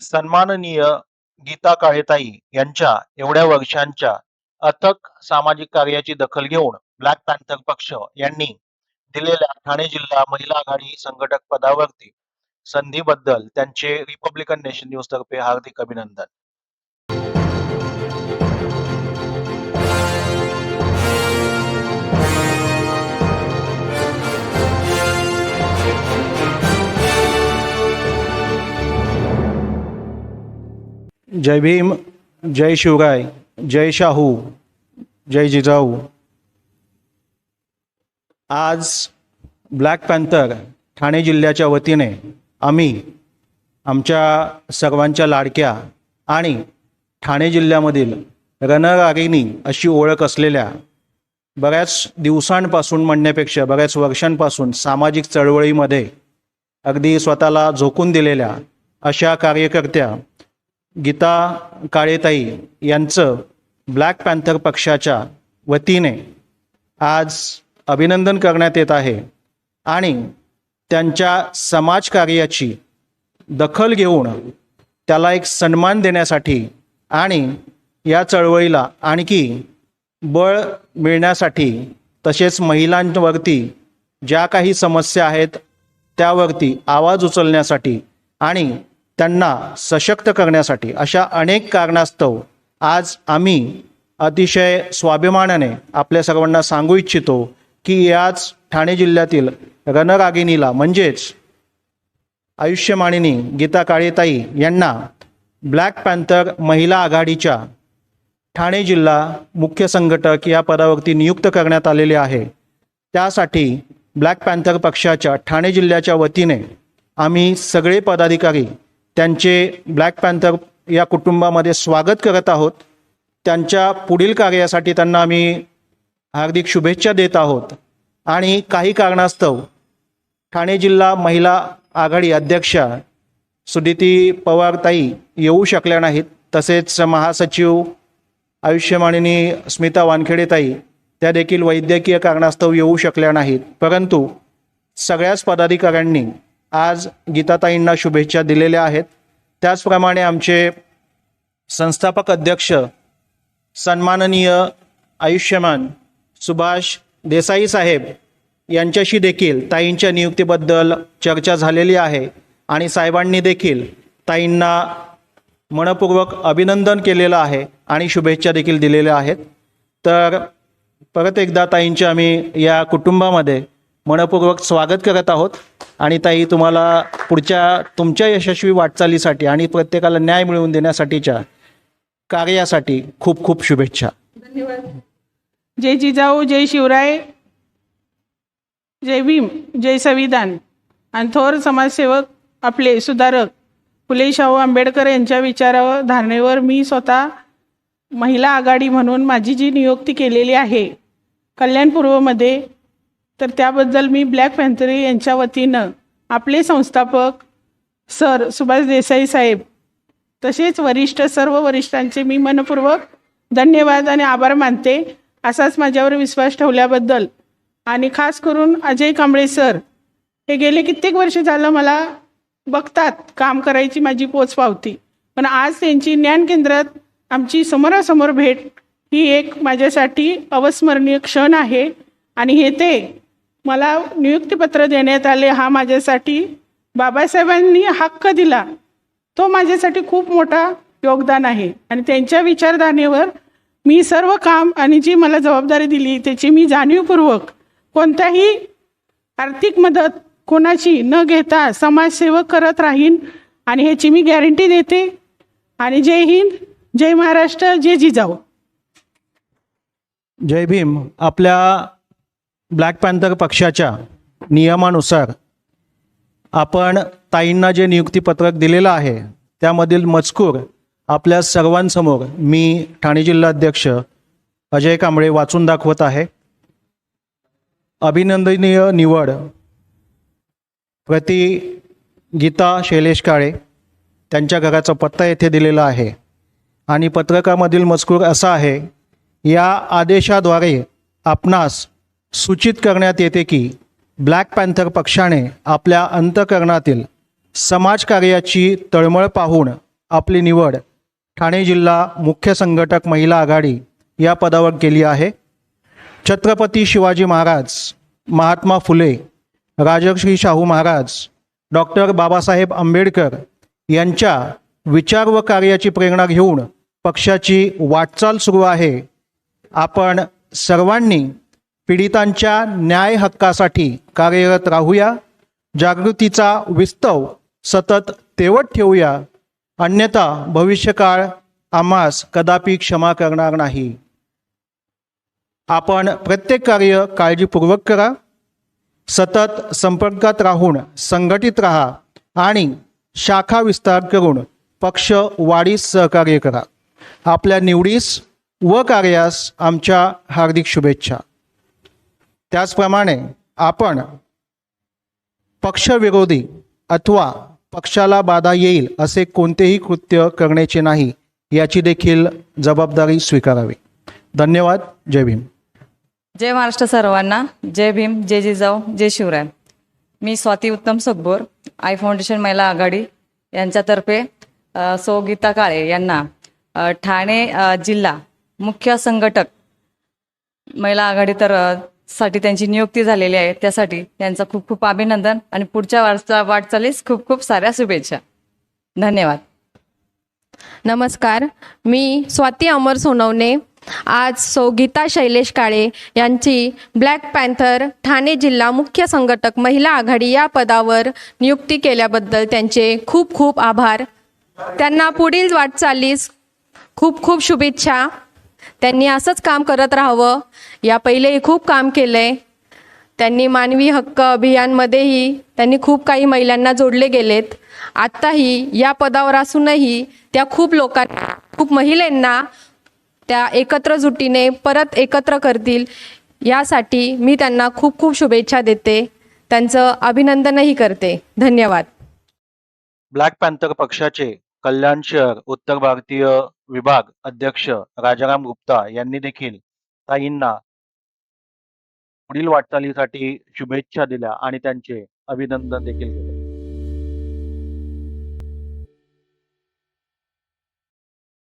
सन्माननीय गीता काळेताई यांच्या एवढ्या वर्षांच्या अथक सामाजिक कार्याची दखल घेऊन ब्लॅक पॅन्थर पक्ष यांनी दिलेल्या ठाणे जिल्हा महिला आघाडी संघटक पदावरती संधीबद्दल त्यांचे रिपब्लिकन नेशन न्यूज तर्फे हार्दिक अभिनंदन. जय भीम जय शिवराय जय शाहू जय जिजाऊ. आज ब्लॅक पॅन्थर ठाणे जिल्ह्याच्या वतीने आम्ही आमच्या सर्वांच्या लाडक्या आणि ठाणे जिल्ह्यामधील रणरागिणी अशी ओळख असलेल्या बऱ्याच दिवसांपासून म्हणण्यापेक्षा बऱ्याच वर्षांपासून सामाजिक चळवळीमध्ये अगदी स्वतःला झोकून दिलेल्या अशा कार्यकर्त्या गीता काळेताई यांचं ब्लॅक पॅन्थर पक्षाच्या वतीने आज अभिनंदन करण्यात येत आहे आणि त्यांच्या समाजकार्याची दखल घेऊन त्याला एक सन्मान देण्यासाठी आणि या चळवळीला आणखी बळ मिळण्यासाठी तसेच महिलांवरती ज्या काही समस्या आहेत त्यावरती आवाज उचलण्यासाठी आणि त्यांना सशक्त करण्यासाठी अशा अनेक कारणास्तव आज आम्ही अतिशय स्वाभिमानाने आपल्या सर्वांना सांगू इच्छितो की याच ठाणे जिल्ह्यातील रणरागिणीला म्हणजेच आयुष्यमानिनी गीता काळेताई यांना ब्लॅक पॅन्थर महिला आघाडीच्या ठाणे जिल्हा मुख्य संघटक या पदावरती नियुक्त करण्यात आलेले आहे. त्यासाठी ब्लॅक पॅन्थर पक्षाच्या ठाणे जिल्ह्याच्या वतीने आम्ही सगळे पदाधिकारी त्यांचे ब्लॅक पॅन्थर या कुटुंबामध्ये स्वागत करत आहोत. त्यांच्या पुढील कार्यासाठी त्यांना आम्ही हार्दिक शुभेच्छा देत आहोत. आणि काही कारणास्तव ठाणे जिल्हा महिला आघाडी अध्यक्षा सुदिती पवारताई येऊ शकल्या नाहीत. तसेच महासचिव आयुष्यमानिनी स्मिता वानखेडेताई त्या देखील वैद्यकीय कारणास्तव येऊ शकल्या नाहीत. परंतु सगळ्याच पदाधिकाऱ्यांनी आज गीताताईंना शुभेच्छा दिलेल्या आहेत. त्याचप्रमाणे आमचे संस्थापक अध्यक्ष सन्माननीय आयुष्यमान सुभाष देसाई साहेब यांच्याशी देखील ताईंच्या नियुक्तीबद्दल चर्चा झालेली आहे आणि साहेबांनी देखील ताईंना मनपूर्वक अभिनंदन केलेलं आहे आणि शुभेच्छा देखील दिलेल्या आहेत. तर परत एकदा ताईंच्या आम्ही या कुटुंबामध्ये मनपूर्वक स्वागत करत आहोत. आणि ताई तुम्हाला पुढच्या तुमच्या यशस्वी वाटचालीसाठी आणि प्रत्येकाला न्याय मिळवून देण्यासाठीच्या कार्यासाठी खूप खूप शुभेच्छा. धन्यवाद. जय जिजाऊ जय शिवराय जय भीम जय संविधान. आणि थोर समाजसेवक आपले सुधारक फुले शाहू आंबेडकर यांच्या विचारावर धारणेवर मी स्वतः महिला आघाडी म्हणून माझी जी नियुक्ती केलेली आहे कल्याणपूर्वमध्ये तर त्याबद्दल मी ब्लॅक पॅन्थरी यांच्या वतीनं आपले संस्थापक सर सुभाष देसाई साहेब तसेच वरिष्ठ सर्व वरिष्ठांचे मी मनपूर्वक धन्यवाद आणि आभार मानते असाच माझ्यावर विश्वास ठेवल्याबद्दल. आणि खास करून अजय कांबळे सर हे गेले कित्येक वर्ष झालं मला बघतात काम करायची माझी पोच पावती. पण आज त्यांची ज्ञान केंद्रात आमची समोरासमोर भेट ही एक माझ्यासाठी अविस्मरणीय क्षण आहे. आणि हे ते मला नियुक्तीपत्र देण्यात आले हा माझ्यासाठी बाबासाहेबांनी हक्क दिला. तो माझ्यासाठी खूप मोठा योगदान आहे. आणि त्यांच्या विचारधारणेवर मी सर्व काम आणि जी मला जबाबदारी दिली त्याची मी जाणीवपूर्वक कोणत्याही आर्थिक मदत कोणाची न घेता समाजसेवक करत राहीन आणि ह्याची मी गॅरंटी देते. आणि जय हिंद जय महाराष्ट्र जय जिजाऊ. जय भीम. आपल्या ब्लॅक पॅन्थर पक्षाच्या नियमानुसार आपण ताईंना जे नियुक्तीपत्रक दिलेलं आहे त्यामधील मजकूर आपल्या सर्वांसमोर मी ठाणे जिल्हाध्यक्ष अजय कांबळे वाचून दाखवत आहे. अभिनंदनीय निवड प्रति गीता शैलेश काळे त्यांच्या घराचा पत्ता येथे दिलेला आहे. आणि पत्रकामधील मजकूर असा आहे या आदेशाद्वारे आपणास सूचित करण्यात येते की ब्लॅक पॅन्थर पक्षाने आपल्या अंतकरणातील समाजकार्याची तळमळ पाहून आपली निवड ठाणे जिल्हा मुख्य संघटक महिला आघाडी या पदावर केली आहे. छत्रपती शिवाजी महाराज महात्मा फुले राजर्षी शाहू महाराज डॉक्टर बाबासाहेब आंबेडकर यांच्या विचार व कार्याची प्रेरणा घेऊन पक्षाची वाटचाल सुरू आहे. आपण सर्वांनी पीडितांच्या न्याय हक्कासाठी कार्यरत राहूया. जागृतीचा विस्तव सतत तेवत ठेवूया. अन्यथा भविष्यकाळ आम्हास कदापि क्षमा करणार नाही. आपण प्रत्येक कार्य काळजीपूर्वक करा. सतत संपर्कात राहून संघटित राहा आणि शाखा विस्तार करून पक्ष वाढीस सहकार्य करा. आपल्या निवडीस व कार्यास आमच्या हार्दिक शुभेच्छा. त्याचप्रमाणे आपण पक्षविरोधी अथवा पक्षाला बाधा येईल असे कोणतेही कृत्य करण्याचे नाही याची देखील जबाबदारी स्वीकारावी. धन्यवाद. जय भीम. जय महाराष्ट्र सर्वांना. जय भीम. जय जिजाऊ. जय शिवराय. मी स्वाती उत्तम सगबोर आय फाउंडेशन महिला आघाडी यांच्यातर्फे सो सौ गीता काळे यांना ठाणे जिल्हा मुख्य संघटक महिला आघाडी तर साठी त्यांची नियुक्ती झालेली आहे. त्यासाठी त्यांचं खूप खूप अभिनंदन आणि पुढच्या वाटचा वाटचालीस खूप खूप साऱ्या शुभेच्छा. धन्यवाद. नमस्कार. मी स्वाती अमर सोनवणे. आज सौ गीता शैलेश काळे यांची ब्लॅक पॅन्थर ठाणे जिल्हा मुख्य संघटक महिला आघाडी या पदावर नियुक्ती केल्याबद्दल त्यांचे खूप खूप आभार. त्यांना पुढील वाटचालीस खूप खूप शुभेच्छा. त्यांनी असंच काम करत राहावं. या पहिलेही खूप काम केलंय त्यांनी मानवी हक्क अभियानमध्येही त्यांनी खूप काही महिलांना जोडले गेलेत. आत्ताही या पदावर असूनही त्या खूप लोकांना खूप महिलांना त्या एकत्र जुटीने परत एकत्र करतील. यासाठी मी त्यांना खूप खूप शुभेच्छा देते. त्यांचं अभिनंदनही करते. धन्यवाद. ब्लॅक पॅन्थर पक्षाचे कल्याण शहर उत्तर भारतीय विभाग अध्यक्ष राजाराम गुप्ता यांनी देखील ताईंना पुढील वाटचालीसाठी शुभेच्छा दिल्या आणि त्यांचे अभिनंदन देखील केले.